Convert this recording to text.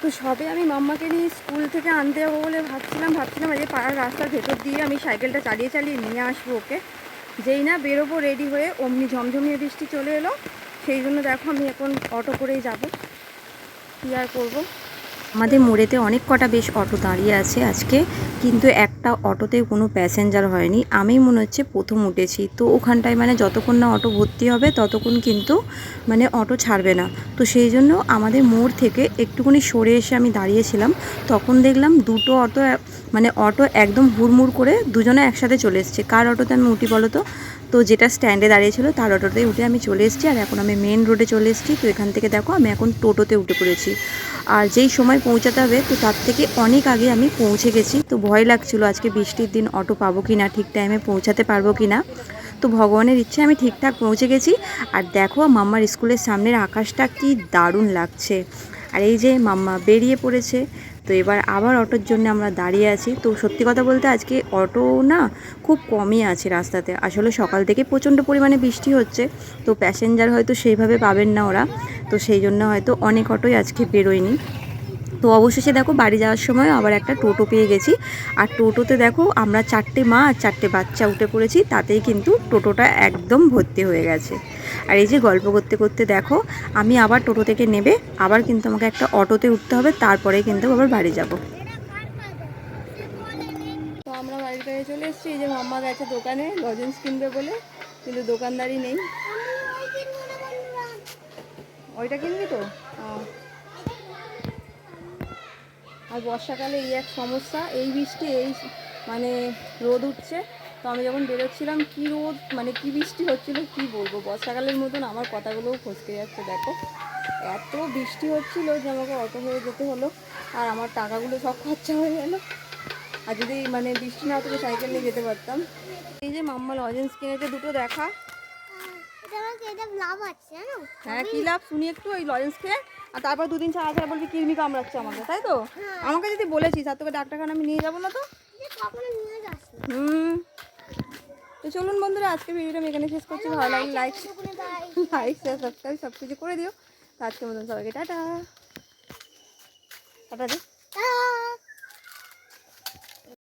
তো সবে আমি মাম্মাকে নিয়ে স্কুল থেকে আনতে যাব বলে ভাবছিলাম ভাবছিলাম যে পাড়ার রাস্তার ভেতর দিয়ে আমি সাইকেলটা চালিয়ে চালিয়ে নিয়ে আসব ওকে। যেই না বেরোবো রেডি হয়ে অমনি ঝমঝমিয়ে বৃষ্টি চলে এলো, সেই জন্য দেখো আমি এখন অটো করেই যাব। কী আর করব? আমাদের মোড়েতে অনেক কটা বেশ অটো দাঁড়িয়ে আছে আজকে, কিন্তু একটা অটোতে কোনো প্যাসেঞ্জার হয়নি। আমি মনে হচ্ছে প্রথম উঠেছি। তো ওখানটায় মানে যতক্ষণ না অটো ভর্তি হবে, ততক্ষণ কিন্তু মানে অটো ছাড়বে না। তো সেই জন্য আমাদের মোড় থেকে একটুখানি সরে এসে আমি দাঁড়িয়েছিলাম। তখন দেখলাম দুটো অটো মানে অটো একদম হুড়মুড় করে দুজনে একসাথে চলে এসছে। কার অটোতে আমি উঠি বলো তো? তো যেটা স্ট্যান্ডে দাঁড়িয়েছিল, তার অটোতে উঠে আমি চলে এসেছি। আর এখন আমি মেন রোডে চলে এসেছি। তো এখান থেকে দেখো, আমি এখন টোটোতে উঠে পড়েছি। আর যেই সময় পৌঁছাতে হবে, তো তার থেকে অনেক আগে আমি পৌঁছে গেছি। তো ভয় লাগছিল আজকে বৃষ্টির দিন অটো পাবো কি না ঠিক টাইমে পৌঁছাতে পারব কি না তো ভগবানের ইচ্ছে, আমি ঠিকঠাক পৌঁছে গেছি। আর দেখো মাম্মার স্কুলের সামনের আকাশটা কি দারুণ লাগছে। আর এই যে মাম্মা বেরিয়ে পড়েছে, তো এবার আবার অটোর জন্য আমরা দাঁড়িয়ে আছি। তো সত্যি কথা বলতে আজকে অটো না খুব কমই আছে রাস্তাতে। আসলে সকাল থেকে প্রচণ্ড পরিমাণে বৃষ্টি হচ্ছে, তো প্যাসেঞ্জার হয়তো সেইভাবে পাবেন না ওরা। তো সেই জন্য হয়তো অনেক অটোই আজকে বেরোয়নি। তো অবশেষে দেখো বাড়ি যাওয়ার সময় আবার একটা টোটো পেয়ে গেছি। আর টোটোতে দেখো আমরা চারটে মা আর চারটে বাচ্চা উঠে পড়েছি তাতেই কিন্তু টোটোটা একদম ভর্তি হয়ে গেছে। আর এই যে গল্প করতে করতে দেখো আমি আবার টোটো থেকে নেবে আবার কিন্তু আমাকে একটা অটোতে উঠতে হবে তারপরে কিন্তু আবার বাড়ি যাব। তো আমরা বাড়িতে চলে এসেছি এই যে মাম্মা গেছে দোকানে লজেন্স কিনবে বলে কিন্তু দোকানদারি নেই। ওইটা কিনবি তো? ও। আর বর্ষাকালে এই এক সমস্যা, এই বৃষ্টি, এই মানে রোদ উঠছে। তো আমি যখন বেরোচ্ছিলাম, কি রোদ মানে কি বৃষ্টি হচ্ছিল, কি বলব? বর্ষাকালের মতন আমার কথাগুলোও ফসকে যাচ্ছে, দেখো। এত বৃষ্টি হচ্ছিল যে আমাকে অটো হয়ে যেতে হলো, আর আমার টাকাগুলো সব খরচা হয়ে গেলো। আর যদি মানে বৃষ্টি না হতো সাইকেল নিয়ে যেতে পারতাম। এই যে মাম্মা লজেন্স কিনেছে, দুটো দেখা এটা আমাকে এটা লাভ আছে জানো হ্যাঁ কি লাভ? শুনি একটু ওই আর তারপর দুদিন ছাড়া ছাড়া বলবি কিরমি কামড়াচ্ছে আমাকে তাই তো? আমাকে যদি বলেছিস আর তোকে ডাক্তারখানা আমি নিয়ে যাব না তো? হুম। তো চলুন বন্ধুরা আজকে ভিডিওটা আমি এখানে শেষ করছি। ভালো লাগলে লাইক লাইক শেয়ার সাবস্ক্রাইব সব কিছু করে দিও। তো আজকের মতন সবাইকে টাটা। টাটা দে।